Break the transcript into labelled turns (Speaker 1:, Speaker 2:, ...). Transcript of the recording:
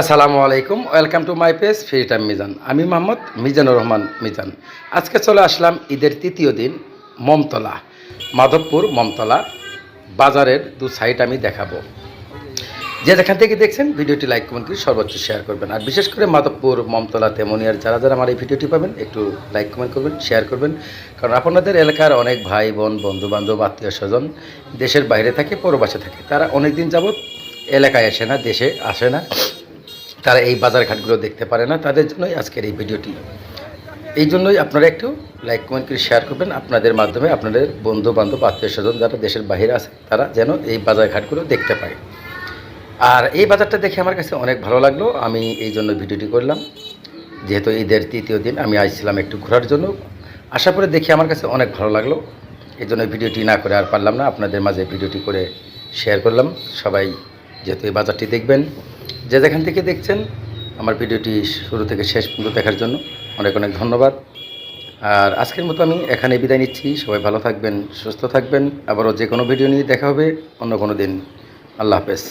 Speaker 1: আসসালামু আলাইকুম, welcome to my page free time Mizan. আমি মোহাম্মদ মিজানুর রহমান মিজান। আজকে চলে আসলাম ঈদের তৃতীয় দিন মমতলা, মাধবপুর মমতলা বাজারের দু সাইড আমি দেখাবো। যে যেখান থেকে দেখছেন, ভিডিওটি লাইক, কমেন্ট করে সর্বোচ্চ শেয়ার করবেন। আর বিশেষ করে মাধবপুর মমতলা, তেমনিয়ার যারা যারা আমার এই ভিডিওটি পাবেন, একটু লাইক, কমেন্ট করবেন শেয়ার করবেন। কারণ আপনাদের এলাকার অনেক ভাই, বোন বন্ধু বান্ধব আত্মীয় স্বজন দেশের বাইরে থাকে, পরবাসে থাকে। তারা অনেক দিন যাবৎ এলাকায় আসে না, দেশে আসে না। তারা এই বাজার ঘাটগুলো দেখতে পারে না। তাদের জন্যই আজকের এই ভিডিওটি। এই জন্যই আপনারা একটু লাইক, কমেন্ট করে শেয়ার করবেন। আপনাদের মাধ্যমে আপনাদের বন্ধু বান্ধব আত্মীয় স্বজন যারা দেশের বাইরে আছে, তারা যেন এই বাজার ঘাটগুলো দেখতে পায়। আর এই বাজারটা দেখে আমার কাছে অনেক ভালো লাগল। আমি এই জন্য ভিডিওটি করলাম। যেহেতু ঈদের তৃতীয় দিন, আমি আসছিলাম একটু ঘোরার জন্য। আশা করে দেখে আমার কাছে অনেক ভালো লাগল। এই জন্য ভিডিওটি না করে আর পারলাম না। আপনাদের মাঝে ভিডিওটি করে শেয়ার করলাম। সবাই যেহেতু এই বাজারটি দেখবেন যে যেখান থেকে দেখছেন, আমার ভিডিওটি শুরু থেকে শেষ পর্যন্ত দেখার জন্য অনেক অনেক ধন্যবাদ। আর আজকের মতো আমি এখানে বিদায় নিচ্ছি। সবাই ভালো থাকবেন, সুস্থ থাকবেন। আবারও যে কোনো ভিডিও নিয়ে দেখা হবে অন্য কোনো দিন। আল্লাহ হাফেজ।